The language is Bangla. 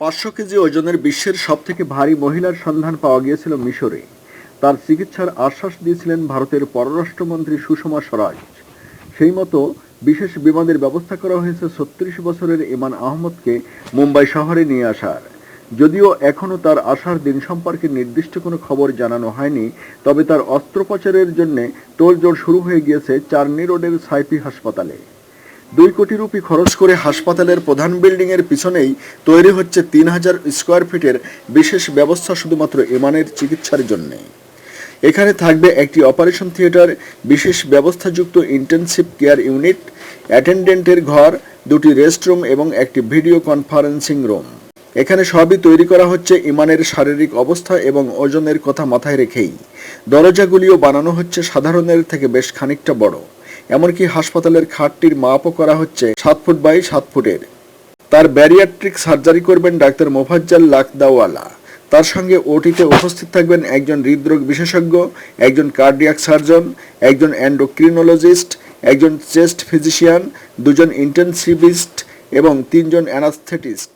পাঁচশো কেজি ওজনের বিশ্বের সবথেকে ভারী মহিলার সন্ধান পাওয়া গিয়েছিল মিশরে। তার চিকিৎসার আশ্বাস দিয়েছিলেন ভারতের পররাষ্ট্রমন্ত্রী সুষমা স্বরাজ। সেই মতো বিশেষ বিমানের ব্যবস্থা করা হয়েছে ছত্রিশ বছরের ইমান আহমদকে মুম্বাই শহরে নিয়ে আসার। যদিও এখনও তার আসার দিন সম্পর্কে নির্দিষ্ট কোনো খবর জানানো হয়নি, তবে তার অস্ত্রোপচারের জন্য তোড়জোড় শুরু হয়ে গিয়েছে চার্নি রোডের সাইপি হাসপাতালে। দুই কোটি রুপি খরচ করে হাসপাতালের প্রধান বিল্ডিং এর পিছনেই তৈরি হচ্ছে তিন হাজার স্কোয়ার ফিটের বিশেষ ব্যবস্থা শুধুমাত্র ইমানের চিকিৎসার জন্য। এখানে থাকবে একটি অপারেশন থিয়েটার, বিশেষ ব্যবস্থাযুক্ত ইন্টেনসিভ কেয়ার ইউনিট, অ্যাটেন্ডেন্টের ঘর, দুটি রেস্টরুম এবং একটি ভিডিও কনফারেন্সিং রুম। এখানে সবই তৈরি করা হচ্ছে ইমানের শারীরিক অবস্থা এবং ওজনের কথা মাথায় রেখেই। দরজাগুলিও বানানো হচ্ছে সাধারণের থেকে বেশ খানিকটা বড়। এমনকি হাসপাতালের খাটটির মাপও করা হচ্ছে সাত ফুট বাই সাত ফুটের। তার ব্যারিয়াট্রিক সার্জারি করবেন ডাক্তার মোফাজ্জাল লাকদাওয়ালা। তার সঙ্গে ওটিতে উপস্থিত থাকবেন একজন হৃদরোগ বিশেষজ্ঞ, একজন কার্ডিয়াক সার্জন, একজন অ্যান্ডোক্রিনোলজিস্ট একজন চেস্ট ফিজিশিয়ান, দুজন ইন্টেনসিভিস্ট এবং তিনজন অ্যানাস্থেটিস্ট।